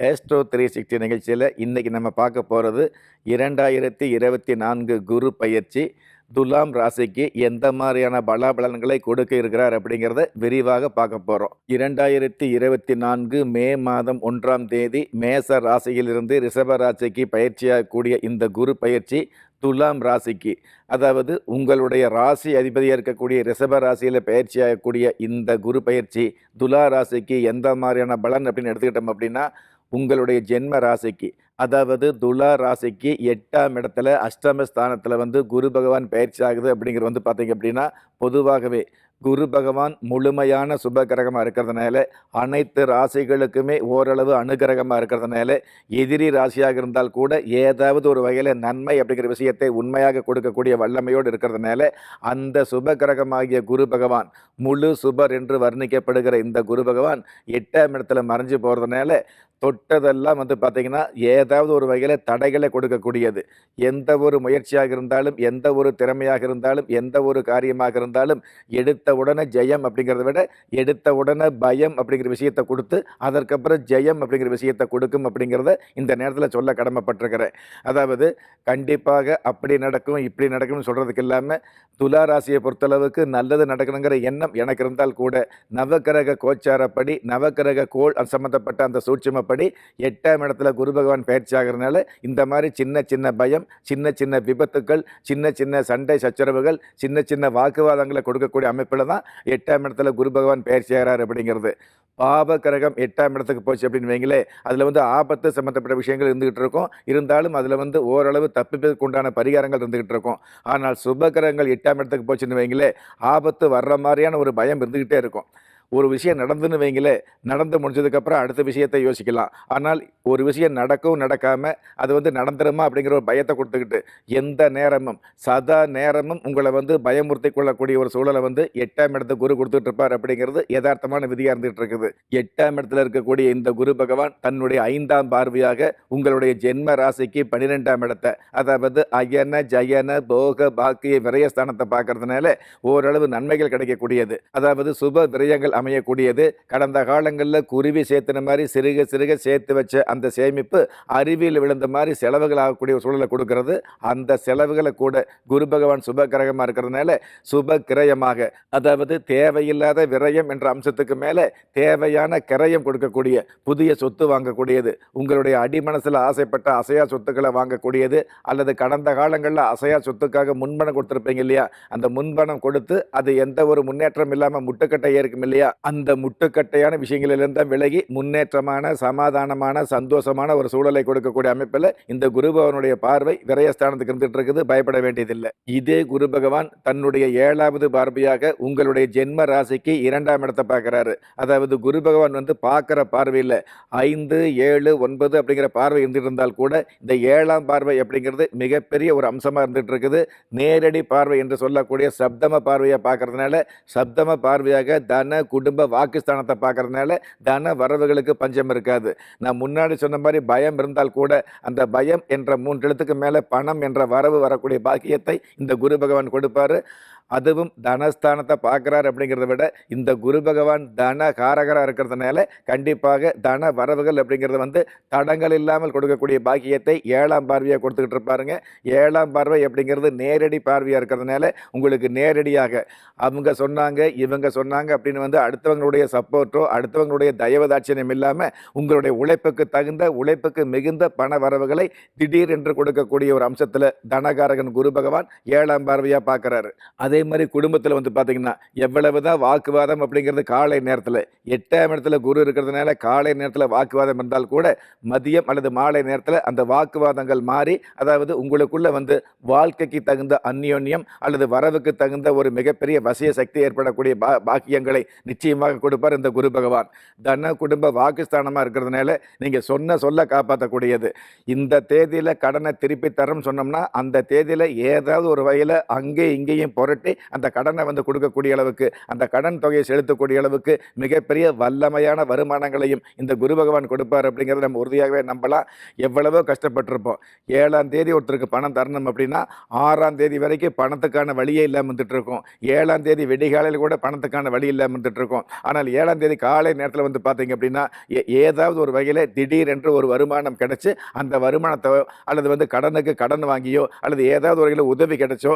Astro three sixty நிகழ்ச்சியில் இன்றைக்கி நம்ம பார்க்க போகிறது இரண்டாயிரத்தி இருபத்தி நான்கு குரு பயிற்சி. துலாம் ராசிக்கு எந்த மாதிரியான பலாபலன்களை கொடுக்க இருக்கிறார் அப்படிங்கிறத விரிவாக பார்க்க போகிறோம் இரண்டாயிரத்தி இருபத்தி நான்கு மே மாதம் ஒன்றாம் தேதி மேச ராசியிலிருந்து ரிஷப ராசிக்கு பயிற்சியாகக்கூடிய இந்த குரு பயிற்சி துலாம் ராசிக்கு. அதாவது உங்களுடைய ராசி அதிபதியாக இருக்கக்கூடிய ரிஷப ராசியில் பயிற்சியாகக்கூடிய இந்த குரு பயிற்சி துலா ராசிக்கு எந்த மாதிரியான பலன் அப்படின்னு எடுத்துக்கிட்டோம் அப்படின்னா உங்களுடைய ஜென்ம ராசிக்கு அதாவது துலா ராசிக்கு எட்டாம் இடத்துல அஷ்டம ஸ்தானத்தில் வந்து குரு பகவான் பயிற்சி ஆகுது அப்படிங்கிறது வந்து பார்த்தீங்க அப்படின்னா பொதுவாகவே குரு பகவான் முழுமையான சுப கிரகமாக இருக்கிறதுனால அனைத்து ராசிகளுக்குமே ஓரளவு அனுகிரகமாக இருக்கிறதுனால எதிரி ராசியாக இருந்தால் கூட ஏதாவது ஒரு வகையில் நன்மை அப்படிங்கிற விஷயத்தை உண்மையாக கொடுக்கக்கூடிய வல்லமையோடு இருக்கிறதுனால அந்த சுப கிரகமாகிய குரு பகவான் முழு சுபர் என்று வர்ணிக்கப்படுகிற இந்த குரு பகவான் எட்டாம் இடத்துல மறைஞ்சு போகிறதுனால தொட்டதெல்லாம் வந்து பார்த்திங்கன்னா ஏதாவது ஒரு வகையில் தடைகளை கொடுக்கக்கூடியது. எந்த ஒரு முயற்சியாக இருந்தாலும் எந்த ஒரு திறமையாக இருந்தாலும் எந்த ஒரு காரியமாக இருந்தாலும் எடுத்த உடனே ஜெயம் அப்படிங்கிறத விட எடுத்த உடனே பயம் அப்படிங்கிற விஷயத்தை கொடுத்து அதற்கப்புறம் ஜெயம் அப்படிங்கிற விஷயத்தை கொடுக்கும் அப்படிங்கிறத இந்த நேரத்தில் சொல்ல கடமைப்பட்டிருக்கிறேன். அதாவது கண்டிப்பாக அப்படி நடக்கும் இப்படி நடக்கும்னு சொல்கிறதுக்கு இல்லாமல் துலா ராசியை பொறுத்தளவுக்கு நல்லது நடக்கணுங்கிற எண்ணம் எனக்கு இருந்தால் கூட நவக்கிரக கோச்சாரப்படி நவக்கிரக கோள் சம்மந்தப்பட்ட அந்த சூட்சுமப்படி எட்டாம் இடத்துல குரு பகவான் பயிற்சி ஆகிறதுனால இந்த மாதிரி சின்ன சின்ன பயம் சின்ன சின்ன விபத்துக்கள் சின்ன சின்ன சண்டை சச்சரவுகள் சின்ன சின்ன வாக்குவாதங்களை கொடுக்கக்கூடிய அமைப்பில் தான் எட்டாம் இடத்துல குரு பகவான் பயிற்சி ஆகிறார் அப்படிங்கிறது. பாப கிரகம் எட்டாம் இடத்துக்கு போச்சு அப்படின்னு வைங்களே அதில் வந்து ஆபத்து சம்மந்தப்பட்ட விஷயங்கள் இருந்துகிட்டு இருக்கும். இருந்தாலும் அதில் வந்து ஓரளவு தப்பிப்பதற்கு உண்டான பரிகாரங்கள் இருந்துகிட்டு இருக்கும். ஆனால் சுப கிரகங்கள் எட்டாம் இடத்துக்கு போச்சுன்னு வைங்களே ஆபத்து வர்ற மாதிரியான ஒரு பயம் இருந்துக்கிட்டே இருக்கும். ஒரு விஷயம் நடந்துன்னு வைங்களே நடந்து முடிஞ்சதுக்கப்புறம் அடுத்த விஷயத்தை யோசிக்கலாம். ஆனால் ஒரு விஷயம் நடக்கவும் நடக்காமல் அது வந்து நடந்துருமா அப்படிங்கிற ஒரு பயத்தை கொடுத்துக்கிட்டு எந்த நேரமும் சதா நேரமும் உங்களை வந்து பயமுறுத்தி கொள்ளக்கூடிய ஒரு சூழலை வந்து எட்டாம் இடத்துக்கு குரு கொடுத்துட்டு இருப்பார் அப்படிங்கிறது யதார்த்தமான விதியாக இருந்துகிட்டு இருக்குது. எட்டாம் இடத்துல இருக்கக்கூடிய இந்த குரு பகவான் தன்னுடைய ஐந்தாம் பார்வையாக உங்களுடைய ஜென்ம ராசிக்கு பன்னிரெண்டாம் இடத்தை அதாவது அயன ஜயன போக பாக்கிய விரயஸ்தானத்தை பார்க்கறதுனால ஓரளவு நன்மைகள் கிடைக்கக்கூடியது. அதாவது சுப விரயங்கள் அமையக்கூடியது. கடந்த காலங்களில் குருவி சேர்த்துன மாதிரி சிறுக சிறுக சேர்த்து வச்ச அந்த சேமிப்பு அறிவியல் விழுந்த மாதிரி செலவுகள் ஆகக்கூடிய சூழலை கொடுக்கறது. அந்த செலவுகளை கூட குரு பகவான் சுப கிரகமாக இருக்கிறதுனால சுப கிரயமாக அதாவது தேவையில்லாத விரயம் என்ற அம்சத்துக்கு மேலே தேவையான கிரயம் கொடுக்கக்கூடிய புதிய சொத்து வாங்கக்கூடியது உங்களுடைய அடிமனசில் ஆசைப்பட்ட அசையா சொத்துக்களை வாங்கக்கூடியது அல்லது கடந்த காலங்களில் அசையா சொத்துக்காக முன்பணம் கொடுத்துருப்பீங்க இல்லையா? அந்த முன்பணம் கொடுத்து அது எந்த ஒரு முன்னேற்றம் இல்லாமல் முட்டுக்கட்டை ஏற்கும் இல்லையா? அந்த முட்டுக்கட்டையான விஷயங்களிலிருந்து விலகி முன்னேற்றமான சமாதானமான சந்தோஷமான ஒரு சூழலை கொடுக்கக்கூடிய அமைப்பில் இந்த குரு பகவானுடைய பார்வை விரயஸ்தானத்துக்கு இருந்துட்டு இருக்குது. பயப்பட வேண்டியதில்லை. இதே குரு பகவான் தன்னுடைய ஏழாவது பார்வையாக உங்களுடைய ஜென்ம ராசிக்கு இரண்டாம் இடத்தை பார்க்குறாரு. அதாவது குரு பகவான் வந்து பார்க்குற பார்வையில் ஐந்து ஏழு ஒன்பது அப்படிங்கிற பார்வை இருந்துட்டு இருந்தால் கூட இந்த ஏழாம் பார்வை அப்படிங்கிறது மிகப்பெரிய ஒரு அம்சமாக இருந்துட்டு இருக்குது. நேரடி பார்வை என்று சொல்லக்கூடிய சப்தம பார்வையை பார்க்கறதுனால சப்தம பார்வையாக தன குடும்ப வாக்குஸ்தானத்தை பார்க்கறதுனால தன வரவுகளுக்கு பஞ்சம் இருக்காது. நான் முன்னாடி சொன்ன மாதிரி பயம் இருந்தால் கூட அந்த பயம் என்ற மூன்று எழுத்துக்கு மேலே பணம் என்ற வரவு வரக்கூடிய பாக்கியத்தை இந்த குரு பகவான் கொடுப்பாரு. அதுவும் தனஸ்தானத்தை பார்க்குறாரு அப்படிங்கிறத விட இந்த குரு பகவான் தன காரகராக இருக்கிறதுனால கண்டிப்பாக தன வரவுகள் அப்படிங்கிறது வந்து தடங்கள் இல்லாமல் கொடுக்கக்கூடிய பாக்கியத்தை ஏழாம் பார்வையாக கொடுத்துக்கிட்டு இருப்பாருங்க. ஏழாம் பார்வை அப்படிங்கிறது நேரடி பார்வையாக இருக்கிறதுனால உங்களுக்கு நேரடியாக அவங்க சொன்னாங்க இவங்க சொன்னாங்க அப்படின்னு வந்து அடுத்தவங்களுடைய சப்போர்ட்டோ அடுத்தவங்களுடைய தயவதாட்சியம் இல்லாமல் உங்களுடைய உழைப்புக்கு தகுந்த உழைப்புக்கு மிகுந்த பண வரவுகளை திடீர் என்று கொடுக்கக்கூடிய ஒரு அம்சத்தில் தனகாரகன் குரு பகவான் ஏழாம் பார்வையாக பார்க்குறாரு. அதே அதே மாதிரி குடும்பத்தில் வந்து பார்த்தீங்கன்னா எவ்வளவு தான் வாக்குவாதம் அப்படிங்கிறது காலை நேரத்தில் எட்டாம் இடத்துல குரு இருக்கிறதுனால காலை நேரத்தில் வாக்குவாதம் இருந்தால் கூட மதியம் அல்லது மாலை நேரத்தில் அந்த வாக்குவாதங்கள் மாறி அதாவது உங்களுக்குள்ளே வந்து வாழ்க்கைக்கு தகுந்த அந்யோன்யம் அல்லது வரவுக்கு தகுந்த ஒரு மிகப்பெரிய வசிய சக்தி ஏற்படக்கூடிய பா பாக்கியங்களை நிச்சயமாக கொடுப்பார் இந்த குரு பகவான். தன குடும்ப வாக்குஸ்தானமாக இருக்கிறதுனால நீங்கள் சொன்ன சொல்ல காப்பாற்றக்கூடியது இந்த தேதியில் கடனை திருப்பி தரோம்னு சொன்னோம்னா அந்த தேதியில் ஏதாவது ஒரு வகையில் அங்கே இங்கேயும் புரட்டி அந்த கடனை வந்து கொடுக்கக்கூடிய அளவுக்கு அந்த கடன் தொகையை செலுத்தக்கூடிய அளவுக்கு மிகப்பெரிய வல்லமையான வருமானங்களையும் இந்த குரு பகவான் கொடுப்பார் அப்படிங்கிறத நம்ம உறுதியாகவே நம்பலாம். எவ்வளவோ கஷ்டப்பட்டிருப்போம். ஏழாம் தேதி ஒருத்தருக்கு பணம் தரணும் அப்படின்னா ஆறாம் தேதி வரைக்கும் பணத்துக்கான வழியே இல்லாமல் இருந்துட்டு இருக்கும் ஏழாம் தேதி வெடிகாலையில் கூட பணத்துக்கான வழி இல்லாமல் இருந்துட்டு ஆனால் ஏழாம் தேதி காலை நேரத்தில் வந்து பார்த்தீங்க அப்படின்னா ஏ- ஏதாவது ஒரு வகையில் திடீரென்று ஒரு வருமானம் கிடைச்சி அந்த வருமானத்தை அல்லது வந்து கடனுக்கு கடன் வாங்கியோ அல்லது ஏதாவது ஒரு வகையில் உதவி கிடைச்சோ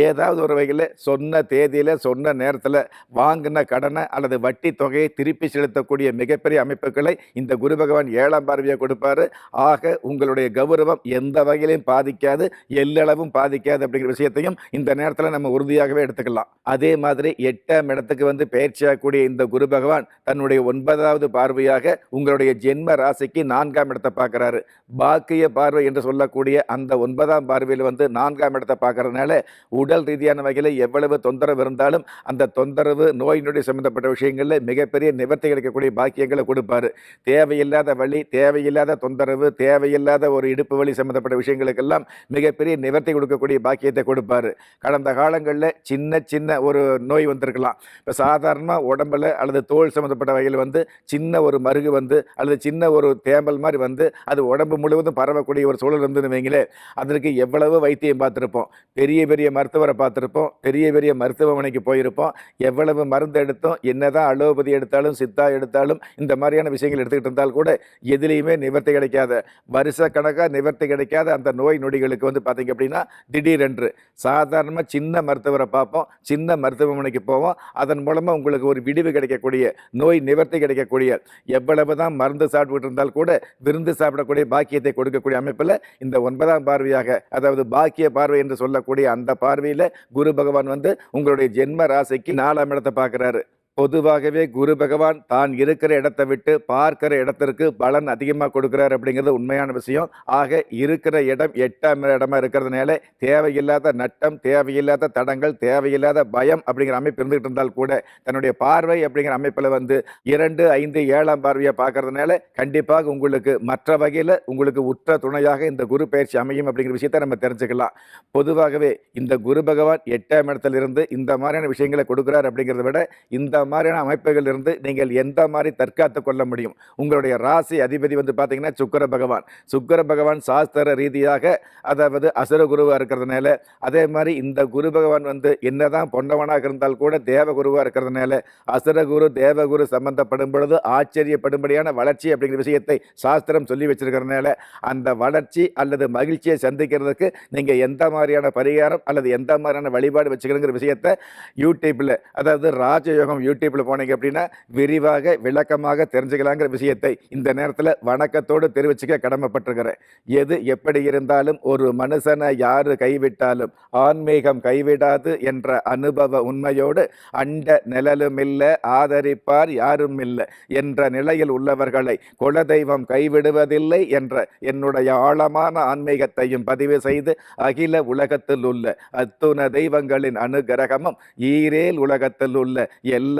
ஏதாவது ஒரு வகையில் சொன்ன தேதியில் சொன்ன நேரத்தில் வாங்கின கடனை அல்லது வட்டி தொகையை திருப்பி செலுத்தக்கூடிய மிகப்பெரிய அமைப்புகளை இந்த குரு பகவான் ஏழாம் பார்வையை கொடுப்பாரு. ஆக உங்களுடைய கௌரவம் எந்த வகையிலையும் பாதிக்காது எல்லளவும் பாதிக்காது அப்படிங்கிற விஷயத்தையும் இந்த நேரத்தில் நம்ம உறுதியாகவே எடுத்துக்கலாம். அதே மாதிரி எட்டாம் இடத்துக்கு வந்து பயிற்சியாகக்கூடிய இந்த குரு பகவான் தன்னுடைய ஒன்பதாவது பார்வையாக உங்களுடைய ஜென்ம ராசிக்கு நான்காம் இடத்தை பார்க்குறாரு. பாக்கிய பார்வை என்று சொல்லக்கூடிய அந்த ஒன்பதாம் பார்வையில் வந்து நான்காம் இடத்தை பார்க்கறதுனால உடல் ரீதியான வகையில் எவ்வளவு தொந்தரவு இருந்தாலும் அந்த தொந்தரவு நோய் நொடி சம்பந்தப்பட்ட விஷயங்களில் மிகப்பெரிய நிவர்த்தி கிடைக்கக்கூடிய பாக்கியங்களை கொடுப்பாரு. தேவையில்லாத வழி தேவையில்லாத தொந்தரவு தேவையில்லாத ஒரு இடுப்பு வழி சம்பந்தப்பட்ட விஷயங்களுக்கெல்லாம் மிகப்பெரிய நிவர்த்தி கொடுக்கக்கூடிய பாக்கியத்தை கொடுப்பாரு. கடந்த காலங்களில் சின்ன சின்ன ஒரு நோய் வந்திருக்கலாம். இப்போ சாதாரணமாக உடம்புல அல்லது தோல் சம்மந்தப்பட்ட வகையில் வந்து சின்ன ஒரு மருகு வந்து அல்லது சின்ன ஒரு தேம்பல் மாதிரி வந்து அது உடம்பு முழுவதும் பரவக்கூடிய ஒரு சூழல் இருந்துன்னு வைங்களேன் அதற்கு எவ்வளவு வைத்தியம் பார்த்துருப்போம். பெரிய பெரிய மருத்துவரை பார்த்துருப்போம். பெரிய பெரிய மருத்துவமனைக்கு போயிருப்போம். எவ்வளவு மருந்து எடுத்தோம் என்னதான் அலோபதி எடுத்தாலும் சித்தா எடுத்தாலும் இந்த மாதிரியான விஷயங்கள் எடுத்துக்கிட்டு இருந்தால் கூட எதுலேயுமே நிவர்த்தி கிடைக்காத வருஷ கணக்காக நிவர்த்தி கிடைக்காத அந்த நோய் நொடிகளுக்கு வந்து பார்த்தீங்க அப்படின்னா திடீரென்று. சாதாரணமாக சின்ன மருத்துவரை பார்ப்போம் சின்ன மருத்துவமனைக்கு போவோம். அதன் மூலமாக உங்களுக்கு ஒரு விடிவு கிடைக்கக்கூடிய நோய் நிவர்த்தி கிடைக்கக்கூடிய எவ்வளவு தான் மருந்து சாப்பிட்டுட்டு இருந்தால் கூட விருந்து சாப்பிடக்கூடிய பாக்கியத்தை கொடுக்கக்கூடிய அமைப்பில் இந்த ஒன்பதாம் பார்வையாக அதாவது பாக்கிய பார்வை என்று சொல்லக்கூடிய அந்த பார்வையில் குரு பகவான் வந்து உங்களுடைய ஜென்ம ராசிக்கு நாலாம் இடத்தை பார்க்குறாரு. பொதுவாகவே குரு பகவான் தான் இருக்கிற இடத்தை விட்டு பார்க்கிற இடத்திற்கு பலன் அதிகமாக கொடுக்குறாரு அப்படிங்கிறது உண்மையான விஷயம். ஆக இருக்கிற இடம் எட்டாம் இடமா இருக்கிறதுனால தேவையில்லாத நட்டம் தேவையில்லாத தடங்கள் தேவையில்லாத பயம் அப்படிங்கிற அமைப்பு இருந்துகிட்டு இருந்தால் கூட தன்னுடைய பார்வை அப்படிங்கிற அமைப்பில் வந்து இரண்டு ஐந்து ஏழாம் பார்வையை பார்க்கறதுனால கண்டிப்பாக உங்களுக்கு மற்ற வகையில் உங்களுக்கு உற்ற துணையாக இந்த குரு பயிற்சி அமையும் அப்படிங்கிற விஷயத்தை நம்ம தெரிஞ்சுக்கலாம். பொதுவாகவே இந்த குரு பகவான் எட்டாம் இடத்திலிருந்து இந்த மாதிரியான விஷயங்களை கொடுக்குறார் அப்படிங்கிறத விட இந்த மாதிரியான அமைப்புகள் இருந்து நீங்கள் எந்த மாதிரி தற்காத்து கொள்ள முடியும்? உங்களுடைய ராசி அதிபதி வந்து பார்த்தீங்கன்னா சுக்கர பகவான். சுக்கர பகவான் சாஸ்திர ரீதியாக அதாவது அசுர குருவாக இருக்கிறதுனால அதே மாதிரி இந்த குரு பகவான் வந்து என்னதான் பொன்னவனாக இருந்தால் கூட தேவ குருவாக இருக்கிறதுனால அசுர குரு தேவ குரு சம்பந்தப்படும் பொழுது ஆச்சரியப்படும்படியான வளர்ச்சி அப்படிங்கிற விஷயத்தை சாஸ்திரம் சொல்லி வச்சிருக்கிறதுனால அந்த வளர்ச்சி அல்லது மகிழ்ச்சியை சந்திக்கிறதுக்கு நீங்கள் எந்த மாதிரியான பரிகாரம் அல்லது எந்த மாதிரியான வழிபாடு வச்சுக்கணுங்கிற விஷயத்தை யூடியூப்பில் அதாவது ராஜயோகம் யூடியூப்பில் போனீங்க அப்படின்னா விரிவாக விளக்கமாக தெரிஞ்சுக்கலாங்கிற விஷயத்தை இந்த நேரத்தில் வணக்கத்தோடு தெரிவிச்சுக்க கடமைப்பட்டிருக்கிறேன். எது எப்படி இருந்தாலும் ஒரு மனுஷனை யார் கைவிட்டாலும் ஆன்மீகம் கைவிடாது என்ற அனுபவ உண்மையோடு அண்ட நிழலும் இல்லை ஆதரிப்பார் யாரும் இல்லை என்ற நிலையில் உள்ளவர்களை குலதெய்வம் கைவிடுவதில்லை என்ற என்னுடைய ஆழமான ஆன்மீகத்தையும் பதிவு செய்து அகில உலகத்தில் உள்ள அத்துண தெய்வங்களின் அனுகிரகமும் ஈரேல் உலகத்தில் உள்ள எல்லா